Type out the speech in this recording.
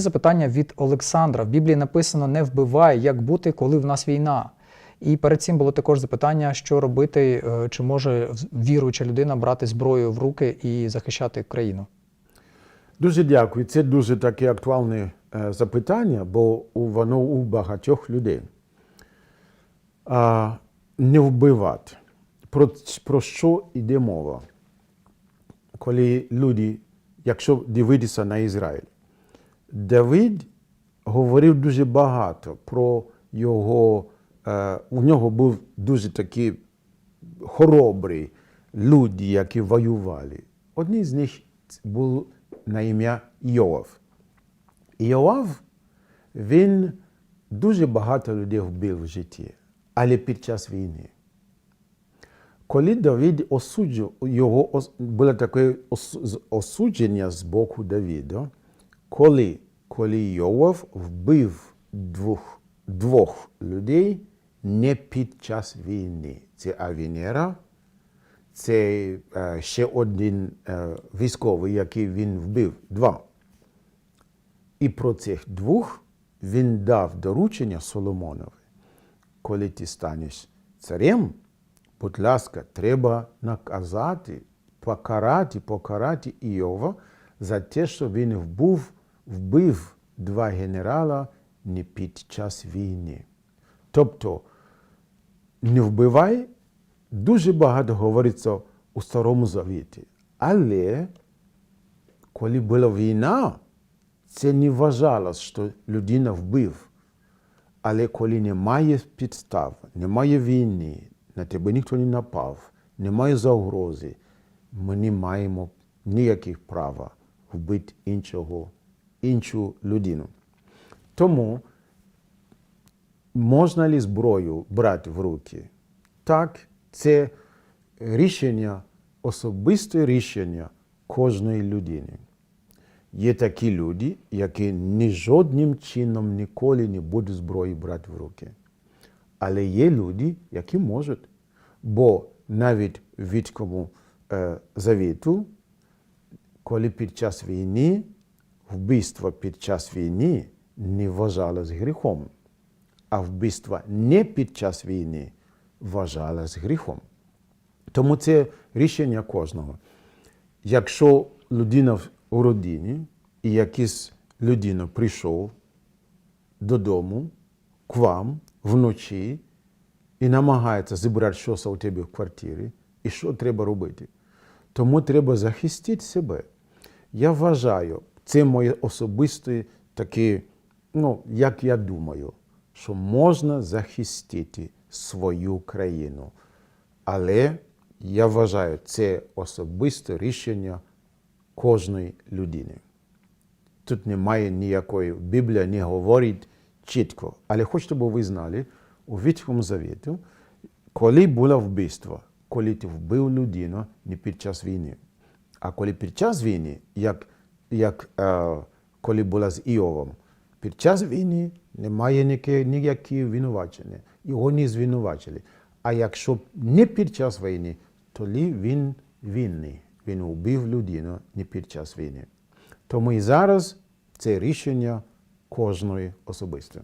Запитання від Олександра. В Біблії написано не вбивай, як бути, коли в нас війна. І перед цим було також запитання, що робити, е, чи може віруюча людина брати зброю в руки і захищати країну. Дуже дякую. Це дуже таке актуальне е, запитання, бо воно у багатьох людей. А, не вбивати. Про, про що йде мова? Коли люди, якщо дивитися на Ізраїль, Давид говорив дуже багато про його. Е, у нього був дуже такий хоробрий люди, які воювали. Одні з них був на ім'я Йоав. Йоав, він дуже багато людей вбив в житті, але під час війни. Коли Давид осуджував, його було таке осудження з боку Давида, коли, Йоав вбив двох, двох людей не під час війни. Це Авінера, це е, ще один е, військовий, який він вбив, два. І про цих двох він дав доручення Соломонові. Коли ти станеш царем, будь ласка, треба наказати, покарати, покарати Іова за те, що він вбив, вбив два генерала не під час війни. Тобто, не вбивай, дуже багато говориться у Старому Завіті. Але коли була війна, це не вважалось, що людина вбив. Але коли немає підстав, немає війни, на тебе ніхто не напав, немає загрози, ми не маємо ніяких права вбити іншого, іншу людину. Тому можна ли зброю брати в руки? Так, це рішення, особисте рішення кожної людини. Є такі люди, які ні жодним чином ніколи не будуть зброю брати в руки. Але є люди, які можуть. Бо навіть в Вітському е, завіту, коли під час війни, вбивство під час війни не вважалось гріхом, а вбивство не під час війни вважалось гріхом. Тому це рішення кожного. Якщо людина у родині і якийсь людина прийшов додому к вам вночі і намагається зібрати щось у тебе в квартирі, і що треба робити? Тому треба захистити себе. Я вважаю, це моє особисте таке, ну, як я думаю, що можна захистити свою країну. Але я вважаю, це особисте рішення кожної людини. Тут немає ніякої, Біблія не говорить чітко. Але хочу, щоб ви знали, у Вітському Завіті, коли було вбивство, коли ти вбив людину не під час війни, а коли під час війни, як, як е, коли була з Іовом, під час війни немає ніякі, винувачення, його не звинувачили. А якщо не під час війни, тоді він винний. Він вбив людину не під час війни. Тому і зараз це рішення кожної особисто.